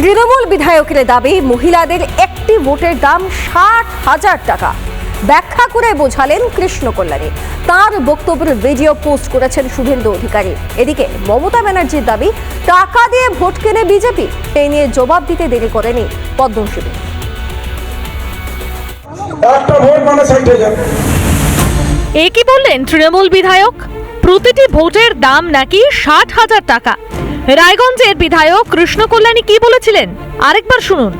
তৃণমূল বিধায়কের দাবি মহিলাদের একটি ভোটের দাম ষাট হাজার টাকা। ব্যাখ্যা করে বোঝালেন কৃষ্ণ কল্যাণী। তার বক্তব্যের ভিডিও পোস্ট করেছেন শুভেন্দু অধিকারী। এদিকে মমতা ব্যানার্জির দাবি টাকা দিয়ে ভোট কেনে বিজেপি। এই নিয়ে জবাব দিতে দেরি করেনি পদ্মশ্রী। একটা ভোট মানে ষাট হাজার। এ কি বললেন তৃণমূল বিধায়ক? প্রতিটি ভোটের দাম নাকি ষাট হাজার টাকা? রায়গঞ্জের বিধায়ক কৃষ্ণ কল্যাণী কি বলেছিলেন? আরেকবার শুনুন।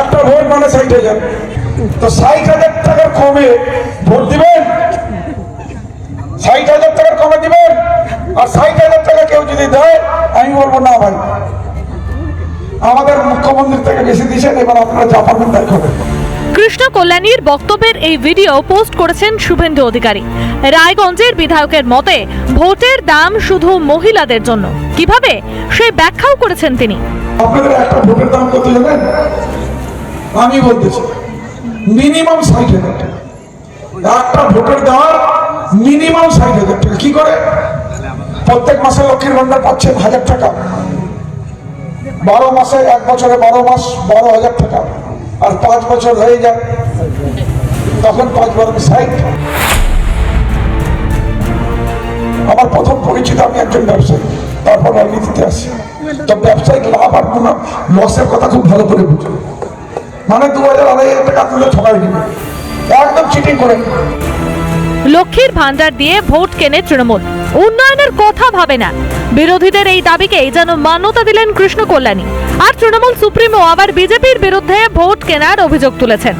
একটা ভোট মানে ষাট হাজার। তো ষাট হাজার টাকার কমে ভোট দিবেন? ষাট হাজার টাকার কমে দিবেন? আর ষাট হাজার টাকা কেউ যদি দেয়, আমি বলব না ভাই। আমাদের মুখ্যমন্ত্রী থেকে বেশি দিয়েছেন এবার আপনারা যা পারবেন তাই করবেন। কৃষ্ণ কল্যাণীর বক্তব্যের এই ভিডিও পোস্ট করেছেন শুভেন্দু অধিকারী। রায়গঞ্জের বিধায়কের মতে, ভোটের দাম শুধু মহিলাদের জন্য। কীভাবে? সে ব্যাখ্যাও করেছেন তিনি। একটা ভোটের দাম কত আমি বলতেছি মিনিমাম ষাট হাজার একটা ভোটের মিনিমাম ষাট হাজার কি করে? প্রত্যেক মাসে লক্ষ্মীর ভান্ডার হাজার টাকা। বারো মাসে এক বছরে বারো মাস বারো হাজার টাকা। আর পাঁচ বছর হয়ে যায় তখন পাঁচ বারো ষাট। আমার প্রথম পরিচিত আমি একজন ব্যবসায়ী, তারপর রাজনীতিতে আসি। তো ব্যবসায়িক লাভ আর কোনো লসের কথা খুব ভালো করে বুঝো। মানে দু হাজার আড়াই হাজার টাকা তুলে ঠকাই দিবে। একদম চিটিং করে। লক্ষ্মীর ভান্ডার দিয়ে ভোট কেনে তৃণমূল। উন্নয়নের কথা ভাবে না। বিরোধীদের এই দাবিকেই যেন মান্যতা দিলেন কৃষ্ণ কল্যাণী আর তৃণমূল সুপ্রিমো আবার বিজেপির বিরুদ্ধে ভোট কেনার অভিযোগ তুলেছেন।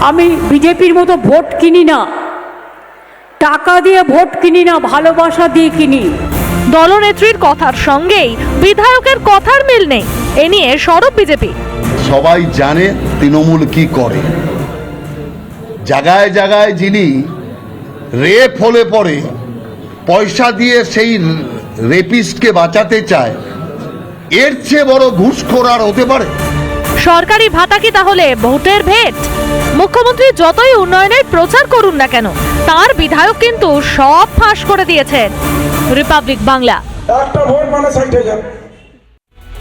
আমি বিজেপির মতো ভোট কিনি না। টাকা দিয়ে ভোট কিনি না ভালোবাসা দিয়ে কিনি। দলনেত্রীর কথার সঙ্গেই বিধায়কের কথার মিল নেই। এ নিয়ে সরব বিজেপি। সবাই জানে তৃণমূল কি করে। জায়গায় জায়গায় যিনি রেপ হলে পরে পয়সা দিয়ে সেই রেপিস্টকে বাঁচাতে চায় এর চেয়ে বড় ঘুষখোর আর হতে পারে? সরকারি ভাতা কি তাহলে ভোটের ভেট? মুখ্যমন্ত্রী যতই উন্নয়নের প্রচার করুন না কেন তার বিধায়ক কিন্তু সব ফাঁস করে দিয়েছেন। রিপাবলিক বাংলা। একটা ভোট মানে